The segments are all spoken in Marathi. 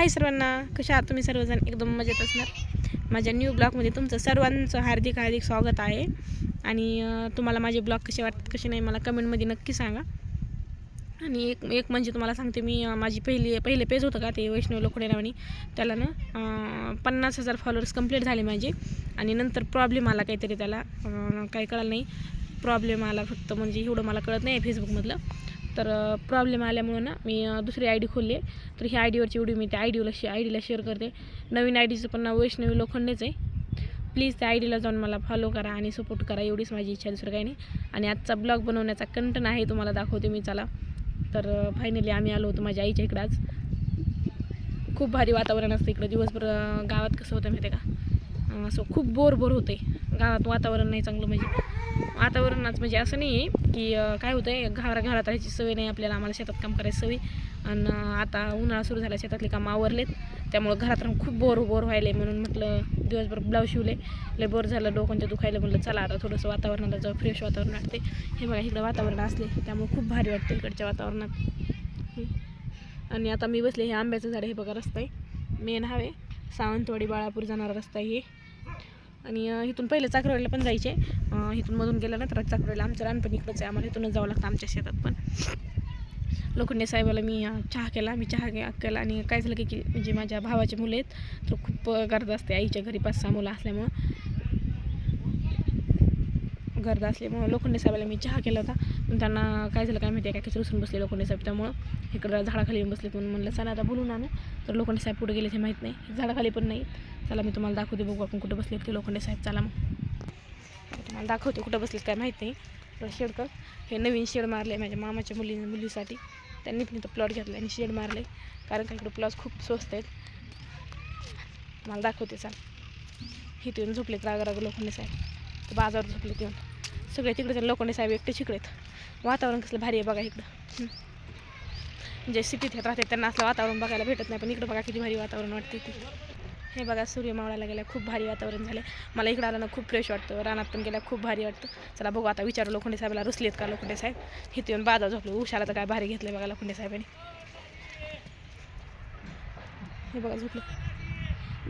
हाय सर्वांना कशा आहात तुम्ही सर्वजण? एकदम मजेत असणार. माझ्या न्यू ब्लॉगमध्ये तुमचं सर्वांचं हार्दिक हार्दिक स्वागत आहे. आणि तुम्हाला माझे ब्लॉग कसे वाटतात कसे नाही मला कमेंटमध्ये नक्की सांगा. आणि एक एक म्हणजे तुम्हाला सांगते मी माझी पहिली पहिले पेज होतं का ते वैष्णव लोखडे नावानी त्याला ना पन्नास हजार फॉलोअर्स कंप्लीट झाले माझे. आणि नंतर प्रॉब्लेम आला काहीतरी त्याला. काही कळलं नाही. प्रॉब्लेम आला फक्त म्हणजे एवढं मला कळत नाही फेसबुकमधलं तर प्रॉब्लेम आल्यामुळं ना मी दुसरी आय डी खोलली आहे. तर ह्या आय डीवरची व्हिडिओ मी त्या आय डीला शे आय डीला शेअर करते. नवीन आय डीचं पण नाव वैष्णवी लोखंडेच आहे. प्लीज त्या आय डीला जाऊन मला फॉलो करा आणि सपोर्ट करा. एवढीच माझी इच्छा आहे, दुसरं काही नाही. आणि आजचा ब्लॉग बनवण्याचा कंटन आहे तुम्हाला दाखवते मी चला. तर फायनली आम्ही आलो होतो माझ्या आईच्या इकडं आज. खूप भारी वातावरण असतं इकडं. दिवसभर गावात कसं होतं माहिती आहे का? असं खूप बोर बोर होते गावात वातावरण नाही चांगलं म्हणजे. वातावरणाच म्हणजे असं नाही आहे की काय होतं आहे घरा घरात राहायची सवय नाही आपल्याला आम्हाला शेतात काम करायची सवय. आणि आता उन्हाळा सुरू झाला शेतातले काम आवरलेत. त्यामुळं घरात राहून खूप बोर बोर व्हायले म्हणून म्हटलं दिवसभर ब्लाऊज शिवले. लय बोर झालं डोकांच्या दुखायला म्हटलं चला आता थोडंसं वातावरणाला जाऊ फ्रेश वातावरण वाटते हे बघा इकडं वातावरण असले त्यामुळे खूप भारी वाटतं इकडच्या वातावरणात. आणि आता मी बसले हे आंब्याचं झाड हे बघा रस्ता आहे. मेन हवे सावंतवाडी बाळापूर जाणारा रस्ता आहे हे. आणि इथून पहिले चाकरवाडीला पण जायचे. इथून मधून गेलं ना तर चाकरवाडीला आमचं रानपण इकडंच आहे. आम्हाला इथूनच जावं लागतं आमच्या शेतात पण. लोखंडे साहेबाला मी चहा केला. मी चहा केला आणि काय झालं की की म्हणजे माझ्या भावाचे मुलं आहेत. तर खूप गर्द असते आईच्या घरी पाच सहा मुलं असल्यामुळं. गर्द असल्यामुळं लोखंडे साहेबाला मी चहा केला होता. पण त्यांना काय झालं काय माहिती आहे काय रुसून बसले लोखंडे साहेब. त्यामुळं इकडं झाडाखाली येऊन बसले म्हणून म्हणलं चला आता बोलून आणू. तर लोखंडे साहेब कुठे गेले ते माहीत नाही. झाडाखाली पण नाही चला मी तुम्हाला दाखवते बघू आपण कुठं बसले ते लोखंडे साहेब. चला मग. तुम्हाला दाखवते कुठं बसलेत काय माहीत नाही. तर शेडकर हे नवीन शेड मारले माझ्या मामाच्या मुली मुलीसाठी. त्यांनी पण इथं प्लॉट घेतला आणि शेड मारले कारण का इकडं प्लॉट खूप स्वस्त आहेत. मला दाखवते चाल. इथे तुम्ही झोपलेत राग राग लोखंडे साहेब. तर बाजार झोपलेत येऊन. सगळे तिकडे लोखंडे साहेब एकटे शिकलेत. वातावरण कसलं भारी आहे बघा इकडं. म्हणजे सिटीत येत राहते त्यांना असलं वातावरण बघायला भेटत नाही पण इकडं बघा किती भारी वातावरण वाटते ते हे बघा सूर्य मावळायला गेल्या खूप भारी वातावरण झाले मला इकडं आलं ना खूप फ्रेश वाटतं. रानात पण गेल्या खूप भारी वाटतं. चला बघू आता विचारू लोखंडे साहेबाला. रुसलेत का लोखंडे साहेब? इथे येऊन बाजा झोपले. उशाला तर काय भारी घेतलं बघा लोखंडे साहेबांनी. हे बघा झोपले.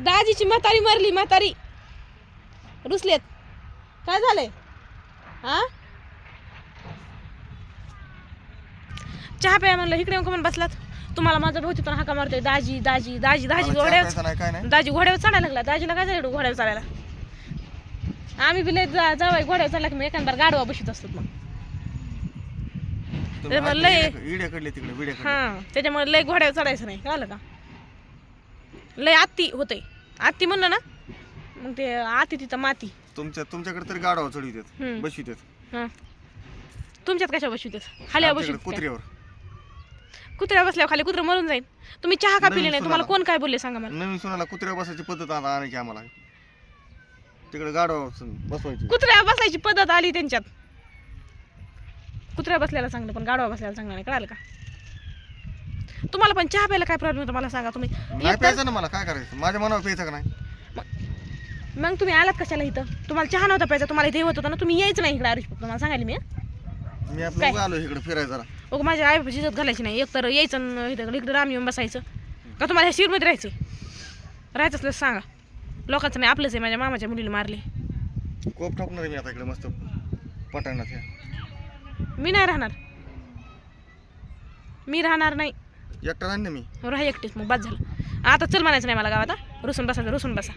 दाजीची म्हातारी मरली म्हातारी. रुसलेत. काय झालंय? हा चहा प्या म्हणलं. इकडे येऊन का म्हणून बसलात. तुम्हाला माझा भाऊ तिथून हाका मारतोय दाजी दाजी दाजी दाजी मला चहा घोड्यावर प्यायचा नाही काय नाही. दाजी घोड्यावर चढायला लागला दाजीला काय झालं घोड्यावर चढायला? आम्ही बी लय जा जावाय घोड्यावर चढला की मग एखादा गाडवा बसत असतो मग. तुम्ही ते म्हणलं हात हे- तिकडे विड्याकडले हा त्याच्यामुळे लय घोड्यावर चढायचं नाही कळलं का? लय आत्ती होते आत्ती म्हणलं ना मग ते आती तिथं माती. तुमच्या तुमच्याकडे तरी गाडवा चढवितात हम्म. बसवितात हां. तुमच्यात कशा बसवितेस खाली बसवित आमच्याकडे कुत्र्यावर. कुत्र्या बसल्यावर खाली कुत्रं मरून जाईल तुम्ही चहा का पिले नाही? तुम्हाला. कोण काय बोलले सांगा मला? नवीन सोनाला कुत्र्यावर बसायची पद्धत आता आणायची आम्हाला. तिकडे गाडवा बसवायची. कुत्र्या बसायची पद्धत आली त्यांच्यात. कुत्र्या बसल्याला चांगलं पण गाडवा बसल्याला चांगलं नाही. कळालं का? तुम्हाला पण चहा प्यायला काय प्रॉब्लेम होता मला सांगा तुम्ही. नाही एकतर- प्यायचं ना मला. काय करायचं? माझ्या मनावर प्यायचं का नाही? मग तुम्ही आलात कशाला इथं? तुम्हाला चहा नव्हता प्यायचा तुम्हाला इथे होत होता ना तुम्ही यायचं नाही इकडे आरुष तुम्हाला सांगायला मी हं? मी आपलं काय? आलो इकडे फिरायला जरा. अगं माझ्या आई इज्जत घालायची नाही. एकतर यायचं इथं इकडे राम येऊन बसायचं. का तुम्हाला ह्या शिरमध्ये राहायचं? राहायचं असलं तर सांगा. लोकांचं नाही आपलंच आहे. माझ्या मामाच्या मुलीला मारले. कोप टाकणार आहे मी आता इकडे मस्त ह्या. मी नाही राहणार. मी राहणार नाही. एकटा ना मी. राहा एकटीच. मग बाद झालं. आता चल म्हणायचं नाही मला गावात हा. रुसून बसा रुसून बसा.